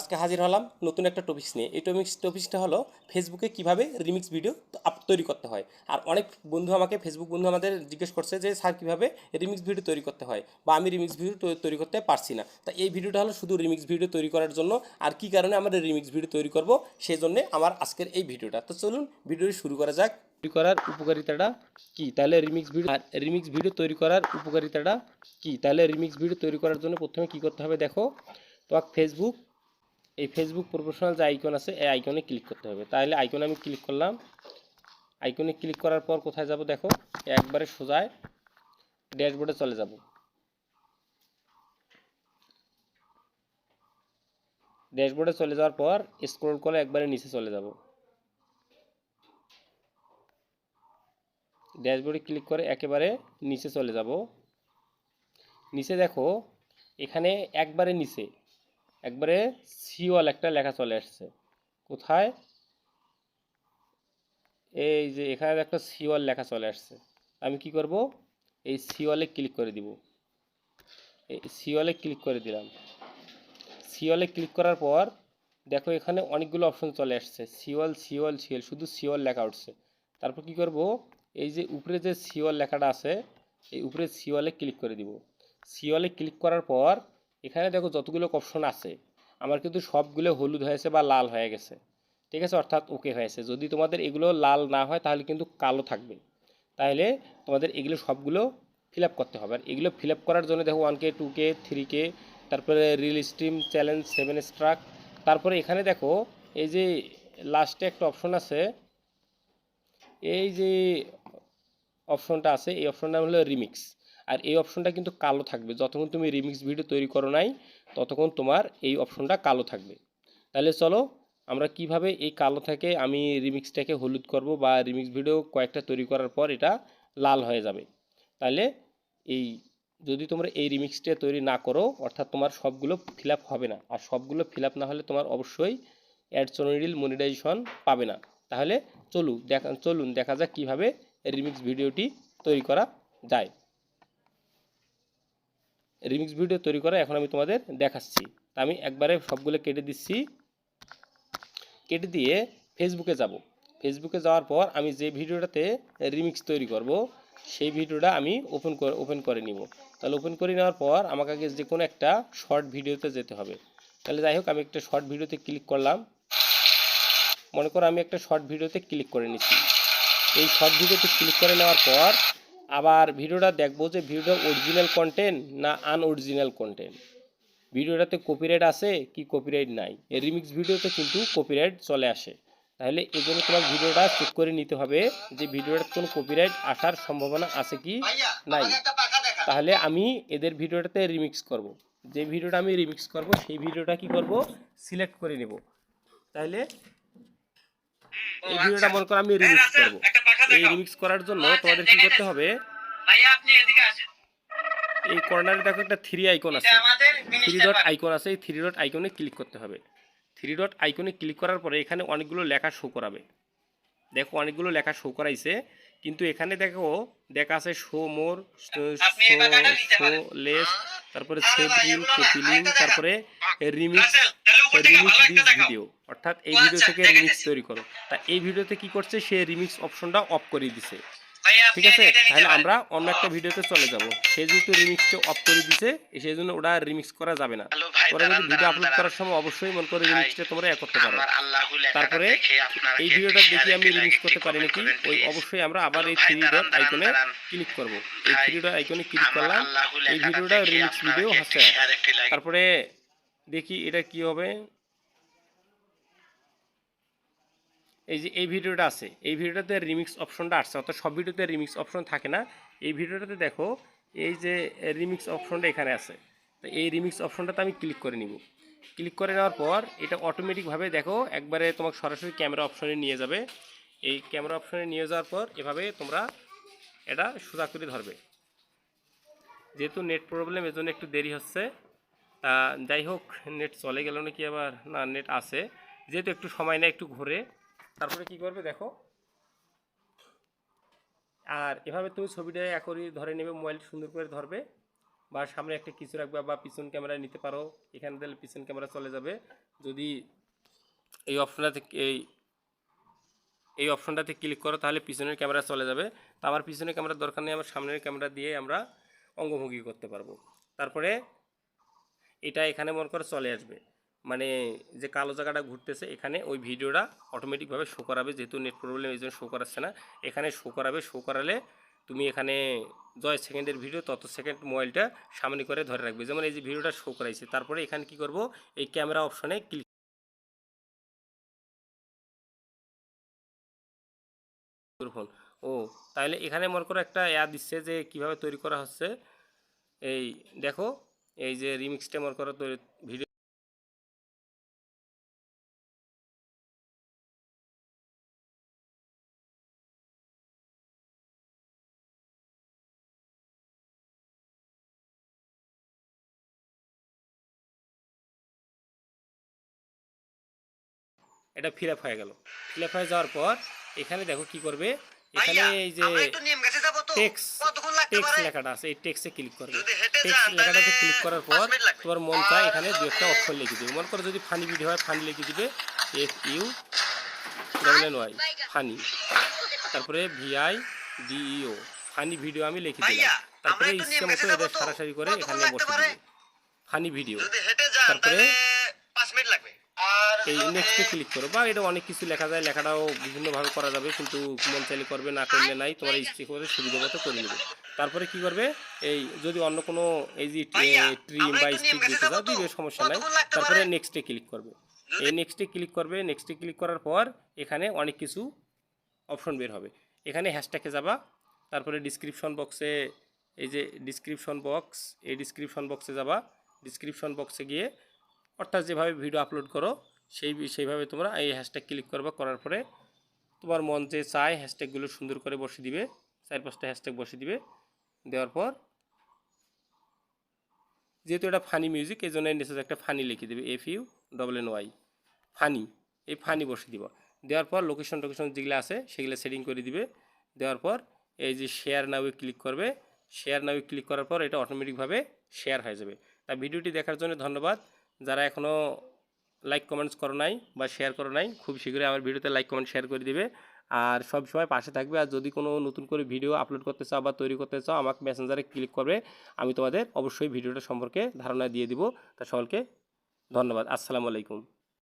আজকে হাজির হলাম নতুন একটা টপিক্স নিয়ে। এই টপিক্স টপিক্সটা হলো ফেসবুকে কীভাবে রিমিক্স ভিডিও তৈরি করতে হয়। আর অনেক বন্ধু আমাকে ফেসবুক বন্ধু আমাদের জিজ্ঞেস করছে যে, স্যার, কীভাবে রিমিক্স ভিডিও তৈরি করতে হয়? বা, আমি রিমিক্স ভিডিও তৈ- তৈরি করতে পারছি না। তা এই ভিডিওটা হলো শুধু রিমিক্স ভিডিও তৈরি করার জন্য। আর কি কারণে আমরা রিমিক্স ভিডিও তৈরি করব সেই জন্যে আমার আজকের এই ভিডিওটা তো চলুন ভিডিওটি শুরু করা যাক। তৈরি করার উপকারিতাটা কি? তাহলে রিমিক্স ভিডিও আর রিমিক্স ভিডিও তৈরি করার উপকারিতাটা কি? তাহলে রিমিক্স ভিডিও তৈরি করার জন্য প্রথমে কি করতে হবে? দেখো, তোমাকে ফেসবুক এই ফেসবুক প্রফেশনাল যে আইকন আছে, এই আইকনে ক্লিক করতে হবে। তাহলে আইকনে আমি ক্লিক করলাম। আইকনে ক্লিক করার পর কোথায় যাব দেখো? একবারে সোজায় ড্যাশবোর্ডে চলে যাব। ড্যাশবোর্ডে চলে যাওয়ার পর স্ক্রল করে একবারে নিচে চলে যাব। ড্যাশবোর্ডে ক্লিক করে একেবারে নিচে চলে যাব। নিচে দেখো, এখানে একবারে নিচে একবারে সিওয়াল একটা লেখা চলে আসছে। কোথায়? এই যে এখানে একটা সিওয়াল লেখা চলে আসছে। আমি কি করব? এই সিওয়ালে ক্লিক করে দিব। এই সিওয়ালে ক্লিক করে দিলাম। সিওয়ালে ক্লিক করার পর দেখো এখানে অনেকগুলো অপশন চলে আসছে। সিওয়াল সিওয়াল সিওয়াল শুধু সিওয়াল লেখা উঠছে। তারপর কি করব? এই যে উপরে যে সিওয়াল লেখাটা আছে, এই উপরে সিওয়ালে ক্লিক করে দিব। সিওয়ালে ক্লিক করার পর এখানে দেখো যতগুলো অপশন আছে, আমার কিন্তু সবগুলো হলুদ হয়েছে বা লাল হয়ে গেছে। ঠিক আছে? অর্থাৎ ওকে হয়েছে। যদি তোমাদের এগুলো লাল না হয়, তাহলে কিন্তু কালো থাকবে। তাহলে তোমাদের এগুলো সবগুলো ফিল করতে হবে। আর এগুলো ফিল করার জন্য দেখো one K two K three K তারপরে reel stream challenge seven streak তারপরে এখানে দেখো এই যে লাস্টে একটা অপশন আছে, এই যে অপশনটা আছে, এই অপশনটা হলো রিমিক্স আর এই অপশনটা কিন্তু কালো থাকবে। যতক্ষণ তুমি রিমিক্স ভিডিও তৈরি করো নাই, ততক্ষণ তোমার এই অপশনটা কালো থাকবে। তাহলে চলো, আমরা কীভাবে এই কালো থেকে আমি রিমিক্সটাকে হলুদ করব বা রিমিক্স ভিডিও কয়েকটা তৈরি করার পর এটা লাল হয়ে যাবে। তাহলে এই, যদি তোমরা এই রিমিক্সটা তৈরি না করো, অর্থাৎ তোমার সবগুলো ফিল হবে না। আর সবগুলো ফিল না হলে তোমার অবশ্যই অ্যাডসোনিডিল মনিটাইজেশন পাবে না। তাহলে চলু দেখা, চলুন দেখা যাক কীভাবে রিমিক্স ভিডিওটি তৈরি করা যায়। রিমিক্স ভিডিও তৈরি করা এখন আমি তোমাদের দেখাচ্ছি। তা আমি একবারে সবগুলো কেটে দিচ্ছি। কেটে দিয়ে ফেসবুকে যাব। ফেসবুকে যাওয়ার পর আমি যে ভিডিওটাতে রিমিক্স তৈরি করব, সেই ভিডিওটা আমি ওপেন করে ওপেন করে নিব। তাহলে ওপেন করে নেওয়ার পর আমাকে আগে যে কোনো একটা শর্ট ভিডিওতে যেতে হবে। তাহলে যাই হোক, আমি একটা শর্ট ভিডিওতে ক্লিক করলাম। মনে করো আমি একটা শর্ট ভিডিওতে ক্লিক করে নিচ্ছি। এই শর্ট ভিডিওতে ক্লিক করে নেওয়ার পর আবার ভিডিওটা দেখব যে ভিডিওটা অরিজিনাল কন্টেন্ট না আনঅরিজিনাল কন্টেন্ট ভিডিওটাতে কপিরাইট আছে কি কপিরাইট নাই? এই রিমিক্স ভিডিওতে কিন্তু কপিরাইট চলে আসে। তাহলে এই জন্য তোমার ভিডিওটা চেক করে নিতে হবে যে ভিডিওটাতে কোনো কপিরাইট আসার সম্ভাবনা আছে কি নাই। তাহলে আমি এদের ভিডিওটাতে রিমিক্স করব। যে ভিডিওটা আমি রিমিক্স করব সেই ভিডিওটা কি করব? সিলেক্ট করে নেব। তাহলে এই ভিডিওটা মনে করো আমি রিমিক্স করব। এই রিমিক্স করার জন্য তোমাদের কি করতে হবে? ভাইয়া আপনি এদিকে আসেন। এই কর্নারে দেখো একটা থ্রি আইকন আছে। থ্রি ডট আইকন আছে এই থ্রি ডট আইকনে ক্লিক করতে হবে। থ্রি ডট আইকনে ক্লিক করার পরে এখানে অনেকগুলো লেখা শো করাবে। দেখো অনেকগুলো লেখা শো করাইছে। কিন্তু এখানে দেখো দেখা আছে শো মোর শো লেস তারপরে আরে সেভ রিল এগুলো না, কপি লিঙ্ক আরেকটা তারপরে রিমিক্স উপর থেকে রিমিক্স দিস ভিডিও। অর্থাৎ এই ভিডিও আচ্ছা, থেকে রিমিক্স তৈরি করো। তা এই ভিডিওতে কি করছে? সে রিমিক্স অপশনটা অফ করে দিছে। ঠিক আছে তাহলে আমরা অন্য একটা ভিডিওতে চলে যাব। সে যেহেতু রিমিক্সটা অফ করে দিছে সেই জন্য ওটা রিমিক্স করা যাবে না। তোমরা যদি ভিডিও আপলোড করার সময় অবশ্যই মনে করে রিমিক্সটা তোমরা এ করতে পারো। তারপরে এই ভিডিওটা দেখি আমি রিমিক্স করতে পারি নাকি ওই অবশ্যই আমরা আবার এই থ্রি ডট আইকনে ক্লিক করব। এই থ্রি ডট আইকনে ক্লিক করলাম এই ভিডিওটা রিমিক্স ভিডিও হচ্ছে। তারপরে দেখি এটা কি হবে। এই যে, এই ভিডিওটা আছে, এই ভিডিওটাতে রিমিক্স অপশনটা আসছে, অর্থাৎ সব ভিডিওতে রিমিক্স অপশন থাকে না। এই ভিডিওটাতে দেখো, এই যে রিমিক্স অপশনটা এখানে আছে। তো এই রিমিক্স অপশনটাতে আমি ক্লিক করে নিব। ক্লিক করে নেওয়ার পর এটা অটোমেটিকভাবে দেখো, একবারে তোমাকে সরাসরি ক্যামেরা অপশনে নিয়ে যাবে। এই ক্যামেরা অপশনে নিয়ে যাওয়ার পর এভাবে তোমরা এটা সোজা করে ধরবে। যেহেতু নেট প্রবলেম এজন্য একটু দেরি হচ্ছে। যাই হোক নেট চলে গেল নাকি আবার? না নেট আছে। যেহেতু একটু সময় নেয়, একটু ঘুরে। তারপরে কি করবে দেখো? আর এভাবে তুমি ছবিটা একরি ধরে নেবে মোবাইল সুন্দর করে ধরবে। বা সামনে একটা কিছু রাখবে বা পিছন ক্যামেরা নিতে পারো, এখানে দিলে পিছন ক্যামেরা চলে যাবে। যদি এই অপশনটাতে এই এই অপশনটাতে ক্লিক করো, তাহলে পিছনের ক্যামেরা চলে যাবে। তো আমার পিছনের ক্যামেরার দরকার নেই, আমার সামনের ক্যামেরা দিয়ে আমরা অঙ্গভঙ্গি করতে পারব। তারপরে এটা এখানে মনে করে চলে আসবে। মানে যে কালো জায়গাটা ঘুরতেছে, এখানে ওই ভিডিওটা অটোমেটিকভাবে শো করাবে। যেহেতু নেট প্রবলেম এই জন্য শো করাচ্ছে না। এখানে শো করাবে শো করালে তুমি এখানে জয় সেকেন্ডের ভিডিও তত সেকেন্ড মোবাইলটা সামনে করে ধরে রাখবে। যেমন এই যে ভিডিওটা শো করাইছে, তারপরে এখানে কি করব? এই ক্যামেরা অপশনে ক্লিক ফোন ও, তাহলে এখানে মনে করো একটা অ্যাড দিচ্ছে যে কীভাবে তৈরি করা হচ্ছে। এই দেখো, এই যে রিমিক্সটা মনে করো তৈরি ভিডিও এটা ফিল আপ হয়ে গেল। ফিল আপ হয়ে যাওয়ার পর এখানে দেখো কি করবে? এখানে এই যে টেক্স টেক্স লেখাটা আছে এই টেক্সে ক্লিক করবে। টেক্স লেখাটাতে ক্লিক করার পর তোমার মন চায় এখানে দু একটা অক্ষর লিখে দিবে। মনে করো যদি ফানি ভিডিও হয় ফানি লিখে দিবে F U double Y funny তারপরে V I D E O funny video আমি লিখে দিলাম। তারপরে ইচ্ছে মতো এদের? সরাসরি করে এখানে বসে দিবে। ফানি ভিডিও তারপরে পাঁচ মিনিট লাগবে। এই নেক্সটে ক্লিক করো। বা এটা অনেক কিছু লেখা যায় লেখাটাও বিভিন্নভাবে করা যাবে কিন্তু মন চাইলে করবে না করলে নাই তোমার ইচ্ছে করে সুবিধা মতো করে নেবে। তারপরে কি করবে? এই যদি অন্য কোনো এই যে ট্রিম বা স্টিক দিতে যাও? দিবে সমস্যা নাই। তারপরে পারে? নেক্সটে ক্লিক করবে। এই নেক্সটে ক্লিক করবে নেক্সটে ক্লিক করার পর এখানে অনেক কিছু অপশন বের হবে। এখানে হ্যাশট্যাগে যাবা তারপরে ডিসক্রিপশন বক্সে এই যে ডিসক্রিপশন বক্স এই ডিসক্রিপশন বক্সে যাবা। ডিসক্রিপশন বক্সে গিয়ে অর্থাৎ যেভাবে ভিডিও আপলোড করো, সেই সেইভাবে তোমরা এই হ্যাশট্যাগ ক্লিক করবে, করার পরে তোমার মন যে চায় হ্যাশট্যাগুলো সুন্দর করে বসে দিবে, চার পাঁচটা হ্যাশট্যাগ বসে দিবে, দেওয়ার পর যেহেতু এটা ফানি মিউজিক এই জন্য নিচে একটা ফানি লিখে দেবে F U double N Y funny এই ফানি বসে দিব। দেওয়ার পর লোকেশন টোকেশন যেগুলো আছে, সেগুলো সেটিং করে দিবে, দেওয়ার পর এই যে শেয়ার নাওয়ে ক্লিক করবে শেয়ার নাওয়ে ক্লিক করার পর এটা অটোমেটিকভাবে শেয়ার হয়ে যাবে। তা ভিডিওটি দেখার জন্য ধন্যবাদ। যারা এখনও লাইক কমেন্টস করো নাই বা শেয়ার করো নাই, খুব শীঘ্রই আমার ভিডিওতে লাইক কমেন্ট শেয়ার করে দিবে। আর সব সময় পাশে থাকবে। আর যদি কোনো নতুন করে ভিডিও আপলোড করতে চাও বা তৈরি করতে চাও, আমাকে মেসেঞ্জারে ক্লিক করবে। আমি তোমাদের অবশ্যই ভিডিওটা সম্পর্কে ধারণা দিয়ে দিব। তা সকলকে ধন্যবাদ। আসসালামু আলাইকুম।